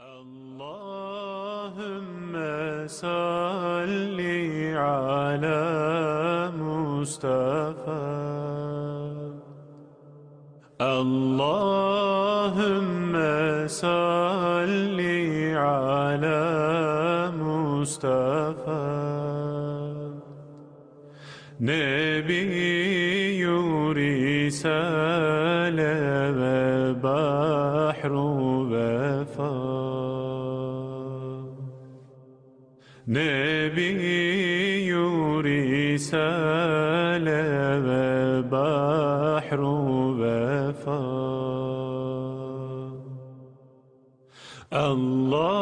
اللهم صل على مصطفى. اللهم صل على مصطفى. نبي رسالة وبحر وفاء. نبي رسالة وبحر وفاء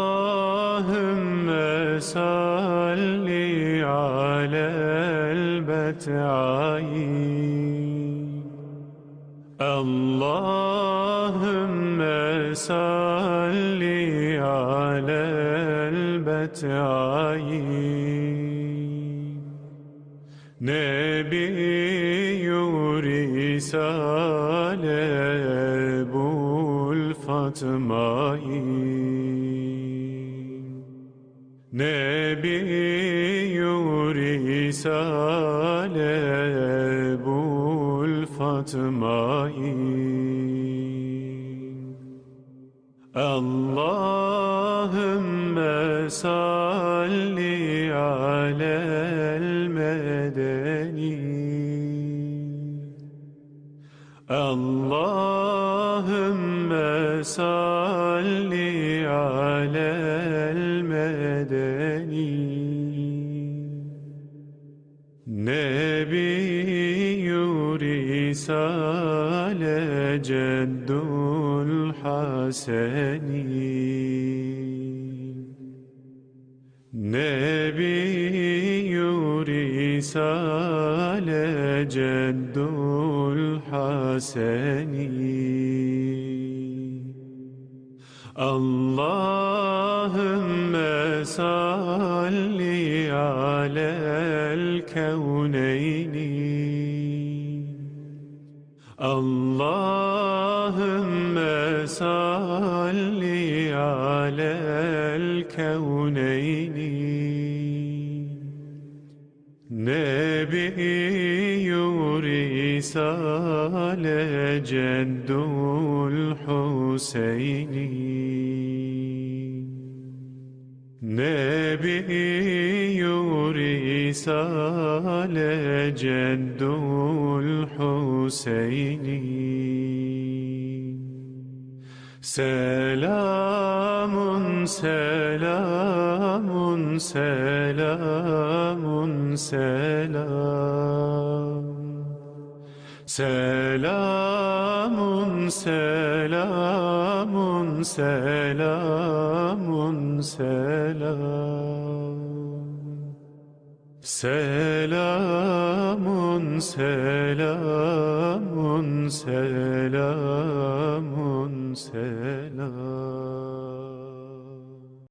اللهم صل على البتعين اللهم صل على gurbet ayin Nebi yurisale bul fatmain Nebi yurisale bul fatmain Allahümme salli alel medeni. Allahümme salli alel medeni. Nebi Yurisa جد الحسنين نبي رسالة جد الحسنين اللهم صل اللهم صل على الكونين. نبي رسالة جد الحسين. نبي رسالة جد الحسين سلام سلام سلام سلام Selamun, selamun, selamun, selam. Selamun, selamun, selamun, selam.